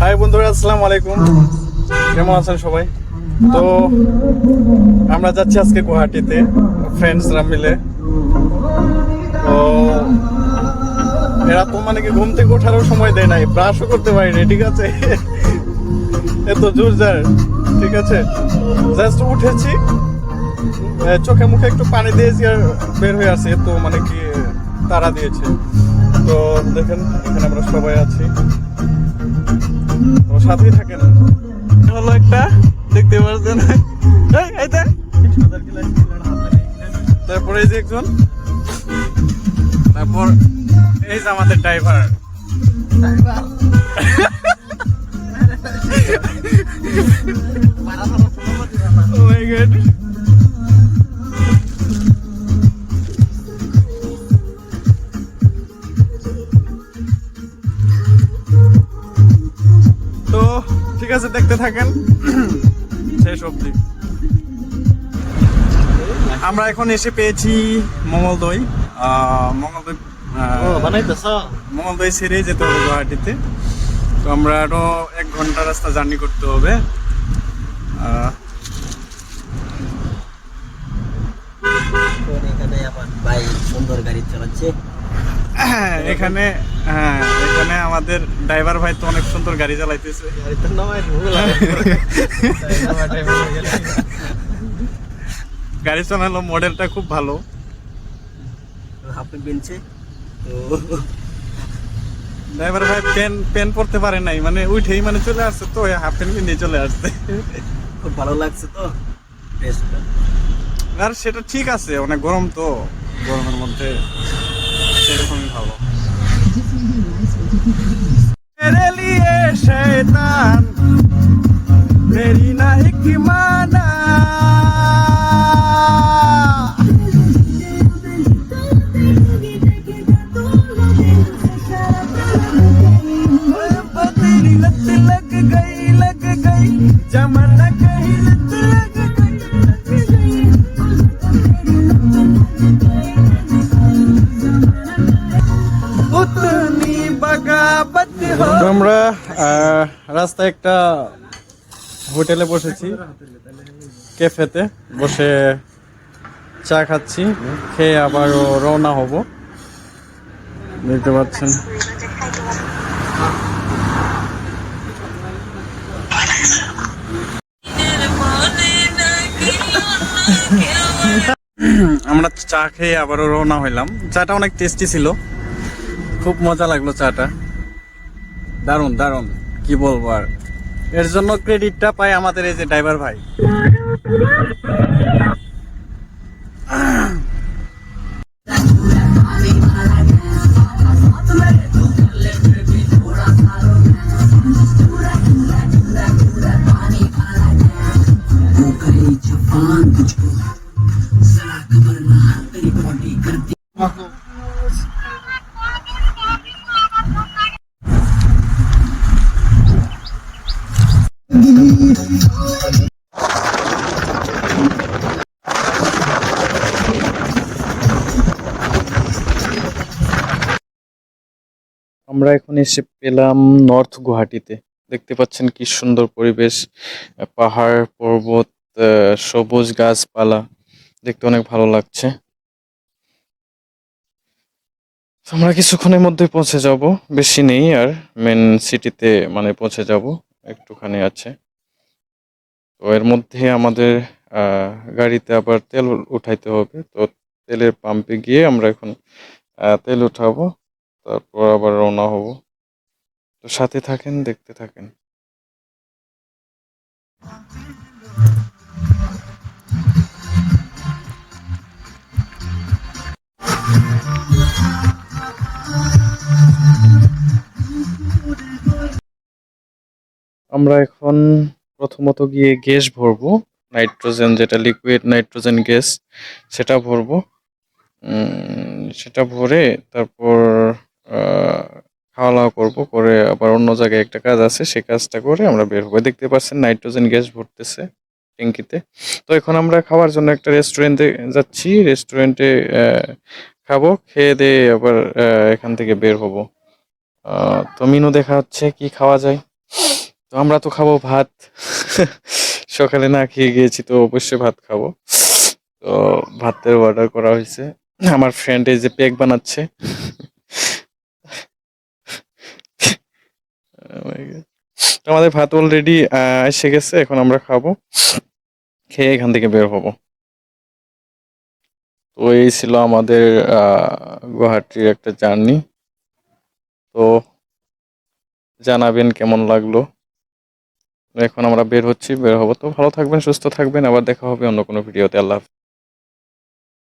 High বন্ধুরা, আসসালামু আলাইকুম। কেমন আছেন সবাই? তো, আমরা যাচ্ছি আজকে গুয়াহাটিতে ফ্রেন্ডসরা মিলে। তো, এরা তো মানে কি ঘুম থেকে ওঠারও সময় দেয় নাই ব্রাশও করতে পারিনি, ঠিক আছে? এত জোর যার ঠিক আছে? জাস্ট উঠেছি। চোখে মুখে একটু পানি দিয়েছি আর বের হয়ে আসি তো মানে কি তারা দিয়েছে। তো, দেখেন, এখানে আমরা সবাই আছি। তো সাথেই না। হলো একটা দেখতে পাচ্ছেন এই, এই দেখ। তারপরে এই যে একজন। তারপর এই যে আমাদের ড্রাইভার Oh ঠিক আছে দেখতে থাকেন। শেষ অবধি। আমরা এখন এসে পেয়েছি মঙ্গল দই। মঙ্গল দই মঙ্গল দই ছেড়ে যেতে হবে গুয়াহাটিতে। তো আমরা আরও এক ঘণ্টা রাস্তা জার্নি করতে হবে। এখানে সুন্দর গাড়ি চালাচ্ছে। এখানে হ্যাঁ এখানে আমাদের ড্রাইভার ভাই তো অনেক সুন্দর গাড়ি চালাইতেছে। গাড়ি চালানো মডেলটা খুব ভালো। হাফে বেনছে। ড্রাইভার ভাই পেন পেন পরতে পারে নাই মানে উঠেই মানে চলে আসছে তো হাফ প্যান্ট নিয়ে চলে আসছে। খুব ভালো লাগছে তো আর সেটা ঠিক আছে অনেক গরম তো গরমের মধ্যে সেরকমই मेरे लिए शैतान मेरी ना एक माना। तेरी लत लग गई लग गई जमाना कहीं लत लग আমরা রাস্তায় একটা হোটেলে বসেছি, ক্যাফেতে। বসে চা খাচ্ছি, খেয়ে আবারও রওনা হব। দেখতে পাচ্ছেন। আমরা চা খেয়ে আবারও রওনা হইলাম। চাটা অনেক টেস্টি ছিল। খুব মজা লাগল চাটা। দারুণ দারুণ কি বলব আর? এর জন্য ক্রেডিটটা পায় আমাদের এই যে ড্রাইভার ভাই। আমরা এখন এসে পেলাম নর্থ গুয়াহাটিতে। দেখতে পাচ্ছেন কি সুন্দর পরিবেশ, পাহাড়, পর্বত সবুজ গাছপালা, দেখতে অনেক ভালো লাগছে। আমরা কিছুক্ষণের মধ্যে পৌঁছে যাব, বেশি নেই আর মেন সিটিতে মানে পৌঁছে যাব, একটুখানি আছে। তো এর মধ্যে আমাদের গাড়িতে আবার তেল উঠাইতে হবে। তো তেলের পাম্পে গিয়ে আমরা এখন তেল উঠাবো, তারপর আবার রওনা হব। তো সাথে থাকেন, দেখতে থাকেন। আমরা এখন প্রথমত গিয়ে গ্যাস ভরবো, নাইট্রোজেন যেটা লিকুইড নাইট্রোজেন গ্যাস সেটা ভরবো। সেটা ভরে তারপর খাওয়া দাওয়া করব, করে আবার অন্য জায়গায় একটা কাজ আছে সেই কাজটা করে আমরা বের হব। দেখতে পাচ্ছেন নাইট্রোজেন গ্যাস ভরতেছে ট্যাঙ্কিতে। তো এখন আমরা খাওয়ার জন্য একটা রেস্টুরেন্টে যাচ্ছি রেস্টুরেন্টে খাব, খেয়ে দিয়ে আবার এখান থেকে বের হব। তো মিনু দেখা হচ্ছে, কি খাওয়া যায়? তো আমরা তো খাব ভাত। সকালে না খেয়ে গিয়েছি, তো অবশ্যই ভাত খাব। তো ভাতের অর্ডার করা হয়েছে। আমার ফ্রেন্ড এই যে পেক বানাচ্ছে। Oh আমাদের ভাত অলরেডি এসে গেছে, এখন আমরা খাব। খেয়ে এখান থেকে বের হব। তো এই ছিল আমাদের গুয়াহাটির একটা জার্নি। তো জানাবেন কেমন লাগল? এখন আমরা বের হচ্ছি, বের হব। তো ভালো থাকবেন, সুস্থ থাকবেন। আবার দেখা হবে অন্য কোনো ভিডিওতে। আল্লাহ।